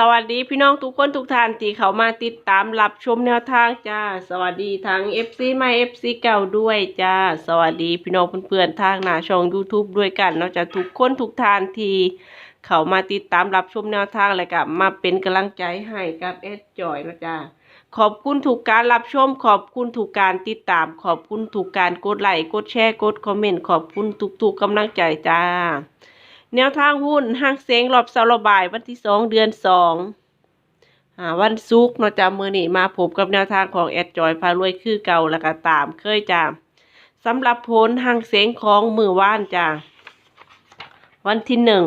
สวัสดีพี่น้องทุกคนทุกท่านที่เขามาติดตามรับชมแนวทางจ้า สวัสดีทั้ง FC ใหม่ FC เก่าด้วยจ้า สวัสดีพี่น้องเพื่อนๆทางหน้าช่อง YouTube ด้วยกันเนาะจะทุกคนทุกท่านที่เขามาติดตามรับชมแนวทางและกับมาเป็นกำลังใจให้กับเอสจอยนะจ้าขอบคุณถูกการรับชม ขอบคุณถูกการติดตาม ขอบคุณถูกการกดไลค์กดแชร์กดคอมเมนต์ขอบคุณทุกๆกำลังใจจ้า แนวทางหุ้นห้างเซ็งรอบเสาร์ระบาย วันที่สองเดือนสองวันศุกร์เนาะจ้ามือนี้มาพบกับแนวทางของแอดจอยพารวยคือเก่าแล้วก็ตามเคยจ้าสำหรับผลห้างเซ็งของมือว่านจ้าวันที่หนึ่ง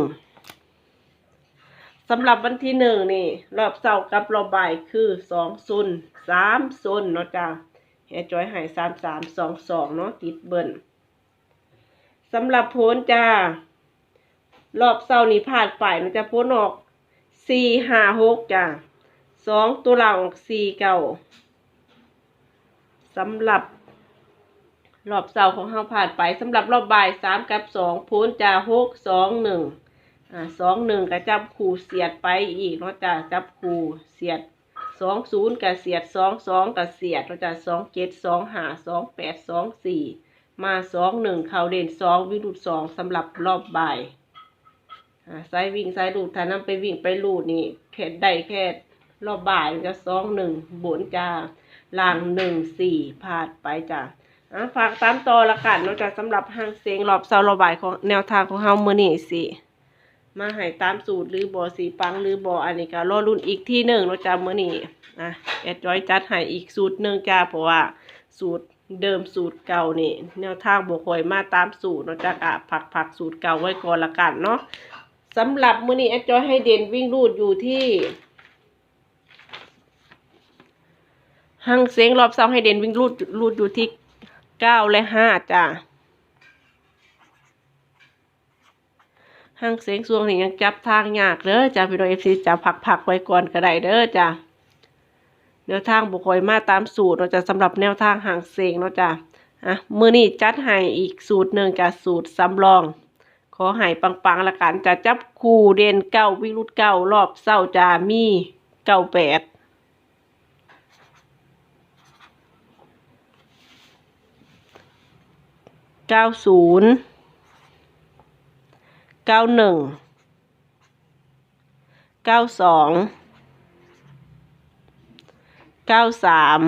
สำหรับวันที่หนึ่งนี่ รอบเสาร์กับรอบบ่ายคือสองซุนสามซุนเนาะจ้าแอดจอยหายสามสามสองสองเนาะติดเบิ้ลสำหรับผลจ้า รอบเศร้านี้ผ่านไปมันจะพ้นออกสี่ห้าหกจ้ะสองตัวหลังออกสี่เก้าสำหรับ รอบเสาร์ของเราผ่านไปสำหรับรอบบ่ายสามกับสองพ้นจ้าหกสองหนึ่งอ่าสองหนึ่งก็จับคู่เสียดไปอีกเนาะจ้าจับคู่เสียดสองศูนย์กับเสียดสองสองกับเสียดเนาะจ้าสองเจ็ดสองห้าสองแปดสองสี่มาสองหนึ่งเขาเด่นสองวิรุดสองสำหรับรอบบ่าย สายวิ่งสายลูดถ้านำไปวิ่งไปลูดนี่แค่ได้แค่รอบบ่ายมันจะสองหนึ่งบนจ้าล่างหนึ่งสี่พาดไปจ้าฝากตามต่อละกันนอกจากสำหรับห้างเสียงรอบเสาร์รอบบ่ายของแนวทางของเฮาเมื้อนี้สิมาให้ตามสูตรหรือบ่สีปังหรือบ่อันนี้ก็รอรุ่นอีกที่หนึ่งเนาะจ้ามื้อนี้อะแอดจอยจัดให้อีกสูตรหนึ่งจ้าเพราะว่าสูตรเดิมสูตรเก่านี่แนวทางบ่ค่อยมาตามสูตรเนาะจ้าอะผักผักสูตรเก่าไว้ก่อนละกันเนาะ สำหรับมือนี้แอดจอยให้เด่นวิ่งรูดอยู่ที่หังเสียงรอบเสาให้เด่นวิ่งรูดรูดอยู่ที่เก้าและห้าจ้ะหังเสียงสวงนี้ยังจับทางยากเด้อจ้ะพี่น้องเอฟซีจับผักผักไว้ก่อนก็ได้เด้อจ้ะแนวทางบุคอยมาตามสูตรเนาจะสำหรับแนวทางห่างเสียงเนาะจ้ะอะมือนี้จัดให้อีกสูตรหนึ่งจ้ะสูตรสำรอง ขอให้ปังๆละกันจะจับคู่เด่นเก้าวิรุตเก้ารอบเศร้าจามีเก้าแปดเก้าศูนย์เก้าหนึ่งเก้าสองเก้าสาม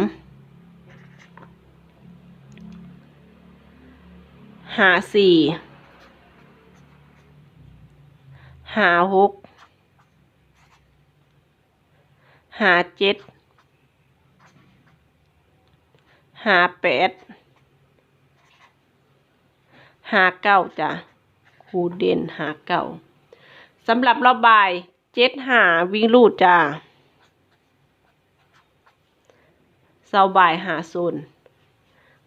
ห้าสี่ หาหกหาเจ็ดหาแปดหาเก้าจ้ะครูเด่นหาเก้าสำหรับรอบบ่ายเจ็ดหาวิ่งลูดจ้ะเสาบ่ายหาโซน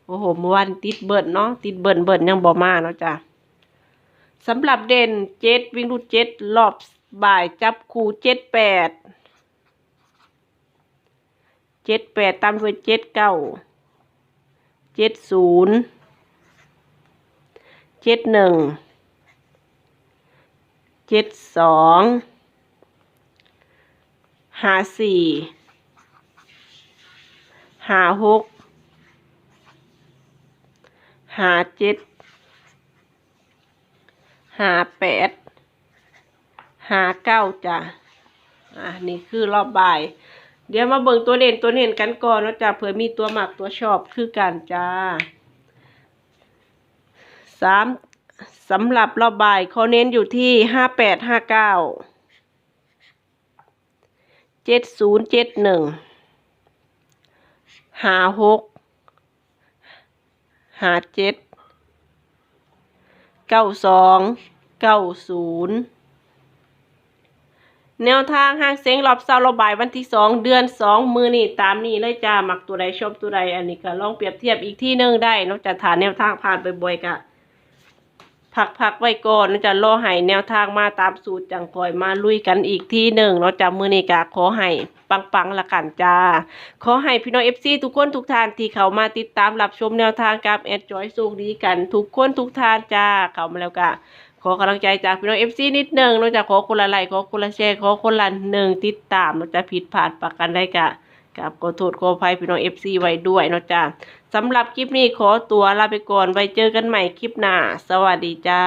โอ้โหเมื่อวานติดเบิร์นเนาะติดเบิร์นเบิร์นยังบ่มาเนาะจ้ะ สำหรับเด่นเจ็ดวิ่งรูดเจ็ดรอบบ่ายจับคู่เจ็ดแปดเจ็ดแปดตามด้วยเจ็ดเก้าเจ็ดศูนย์เจ็ดหนึ่งเจ็ดสองห้าสี่ห้าหกห้าเจ็ด หาแปดหาเก้าจ้ะอะนี่คือรอบบ่าย เดี๋ยวมาเบิ่งตัวเด่นตัวเด่นกันก่อนนะจ้ะเผื่อมีตัวหมักตัวชอบคือกันจ้าสามสำหรับรอบบ่ายเขาเน้นอยู่ที่ห้าแปดห้าเก้าเจ็ดศูนย์เจ็ดหนึ่งหาหกหาเจ็ด เก้าสองเก้าศูนย์แนวทางห้างเสียงรอบเซาร์ระบายวันที่สองเดือนสองมือนี่ตามนี้เลยจ้ามักตัวใดชอบตัวใดอันนี้ก็ลองเปรียบเทียบอีกที่หนึงได้นอกจากฐานแนวทางผ่านบ่อยๆกะ พักพักไว้ก่อนนาะจะรอให้แนวทางมาตามสูตรจังคอยมาลุยกันอีกที่หนึ่งเนาะจ้ามือนี่กะขอให้ปังๆละกันจ้า ขอให้พี่น้องเอฟซีทุกคนทุกทานที่เขามาติดตามรับชมแนวทางกับแอดจอยสุขดีกันทุกคนทุกทานจ้าเข้ามาแล้วก็ขอกำลังใจจากพี่น้องเอฟซีนิดหนึ่งเนาจะขอคนละไลค์ขอคนละแชร์ขอคนละหนึ่งติดตามเนาจะผิดพลาดประกันได้กะ กับขอโทษขออภัยพี่น้องเอฟซีไว้ด้วยเนาะจ้ะสำหรับคลิปนี้ขอตัวลาไปก่อนไว้เจอกันใหม่คลิปหน้า สวัสดีจ้า